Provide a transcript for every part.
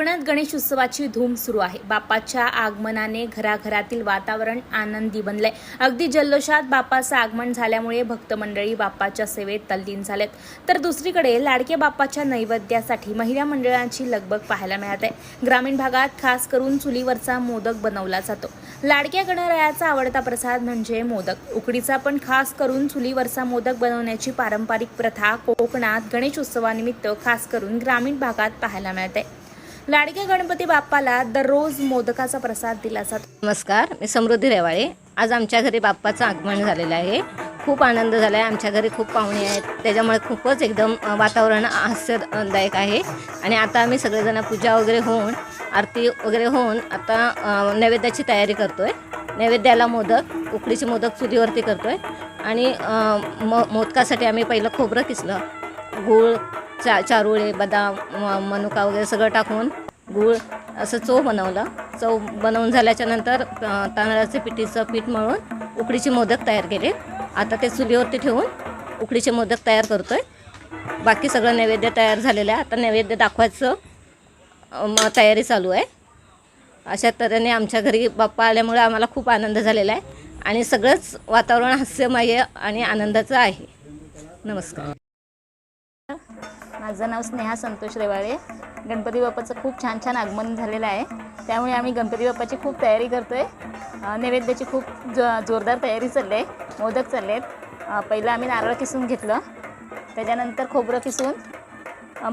गणेश उत्सवाची धूम सुरू आहे. बाप्पाच्या आगमनाने घराघरातील वातावरण आनंदी बनलंय. अगदी जल्लोषात बाप्पाचं आगमन झाल्यामुळे भक्तमंडळी बाप्पाच्या सेवेत तल्लीन झालेत. तर दुसरीकडे लाडके बाप्पाच्या नैवेद्यासाठी महिला मंडळांची लगबग पाहायला मिळत आहे. ग्रामीण भागात खास करून चुलीवरचा मोदक बनवला जातो. लाडक्या गणरायाचा आवडता प्रसाद म्हणजे मोदक. उकडीचा पण खास करून चुलीवरचा मोदक बनवण्याची पारंपरिक प्रथा कोकणात गणेश उत्सवानिमित्त खास करून ग्रामीण भागात पाहायला मिळत. आहे लाडक्या गणपती बाप्पाला दररोज मोदकाचा प्रसाद दिला जातो नमस्कार मी समृद्धी रेवाळे. आज आमच्या घरी बाप्पाचं आगमन झालेलं आहे. खूप आनंद झाला आहे आमच्या घरी खूप पाहुणे आहेत. त्याच्यामुळे खूपच एकदम वातावरण हास्यदायक आहे. आणि आता आम्ही सगळेजण पूजा वगैरे होऊन आरती वगैरे होऊन आता नैवेद्याची तयारी करतो आहे नैवेद्याला मोदक उकडीचे मोदक चुलीवरती करतो आहे आणि म मोदकासाठी आम्ही पहिलं खोबरं किसलं. गूळ चा चारोळे बदाम मनुका वगैरे सगळं टाकून गूळ असं चव बनवलं. चव बनवून झाल्याच्यानंतर तांदळाचे पिठीचं पीठ मळून उकडीचे मोदक तयार केले. आता ते चुलीवरती ठेवून उकडीचे मोदक तयार करतो आहे बाकी सगळं नैवेद्य तयार झालेलं आहे. आता नैवेद्य दाखवायचं म तयारी चालू आहे. अशा तऱ्हेने आमच्या घरी बाप्पा आल्यामुळे आम्हाला खूप आनंद झालेला आहे. आणि सगळंच वातावरण हास्यमय आणि आनंदाचं आहे. नमस्कार. माझं नाव स्नेहा संतोष रेवाळे. गणपती बाप्पाचं खूप छान छान आगमन झालेलं आहे. त्यामुळे आम्ही गणपती बाप्पाची खूप तयारी करतो आहे नैवेद्याची खूप जो जोरदार तयारी चालली आहे. मोदक चालले आहेत पहिलं आम्ही नारळ किसून घेतलं. त्याच्यानंतर खोबरं किसून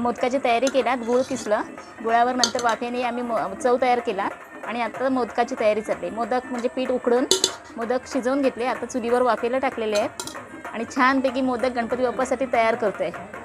मोदकाची तयारी केल्यात गूळ किसलं. गुळावर नंतर वाफेने आम्ही मो चव तयार केला. आणि आता मोदकाची तयारी चालली आहे. मोदक म्हणजे पीठ उकडून मोदक शिजवून घेतले. आता चुलीवर वाफेला टाकलेले आहेत. आणि छानपैकी मोदक गणपती बाप्पासाठी तयार करतो आहे